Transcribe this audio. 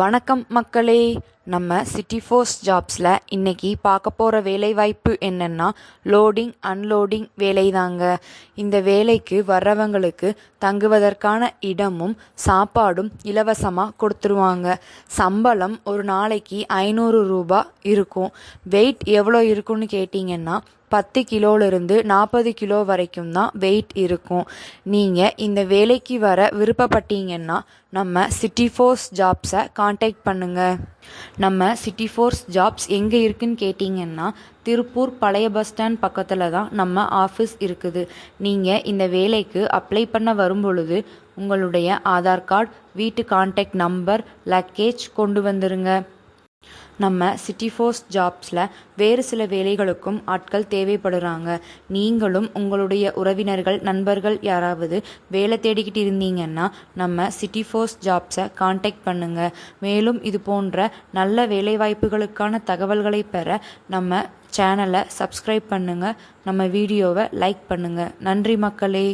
வணக்கம் மக்களே. நம்ம சிட்டி ஃபோர்ஸ் ஜாப்ஸில் இன்றைக்கி பார்க்க போகிற வேலைவாய்ப்பு என்னென்னா லோடிங் அன்லோடிங் வேலை தாங்க இந்த வேலைக்கு வர்றவங்களுக்கு தங்குவதற்கான இடமும் சாப்பாடும் இலவசமாக கொடுத்துருவாங்க. சம்பளம் ஒரு நாளைக்கு ஐநூறு ரூபாய் இருக்கும். வெயிட் எவ்வளோ இருக்குன்னு கேட்டிங்கன்னா பத்து கிலோலேருந்து நாற்பது கிலோ வரைக்கும் தான் வெயிட் இருக்கும். நீங்கள் இந்த வேலைக்கு வர விருப்பப்பட்டீங்கன்னா நம்ம சிட்டி ஃபோர்ஸ் ஜாப்ஸை காண்டாக்ட் பண்ணுங்கள் நம்ம சிட்டி ஃபோர்ஸ் ஜாப்ஸ் எங்கே இருக்குன்னு கேட்டிங்கன்னா திருப்பூர் பழைய பஸ் ஸ்டாண்ட் பக்கத்தில் தான் நம்ம ஆஃபீஸ் இருக்குது. நீங்கள் இந்த வேலைக்கு அப்ளை பண்ண வரும்பொழுது உங்களுடைய ஆதார் கார்டு வீட்டு காண்டாக்ட் நம்பர் லக்கேஜ் கொண்டு வந்துருங்க. நம்ம சிட்டி ஃபோர்ஸ் ஜாப்ஸில் வேறு சில வேலைகளுக்கும் ஆட்கள் தேவைப்படுறாங்க. நீங்களும் உங்களுடைய உறவினர்கள் நண்பர்கள் யாராவது வேலை தேடிக்கிட்டு இருந்தீங்கன்னா நம்ம சிட்டி ஃபோர்ஸ் ஜாப்ஸை காண்டாக்ட் பண்ணுங்கள் மேலும் இது போன்ற நல்ல வேலைவாய்ப்புகளுக்கான தகவல்களை பெற நம்ம சேனலை சப்ஸ்கிரைப் பண்ணுங்கள் நம்ம வீடியோவை லைக் பண்ணுங்கள் நன்றி மக்களே.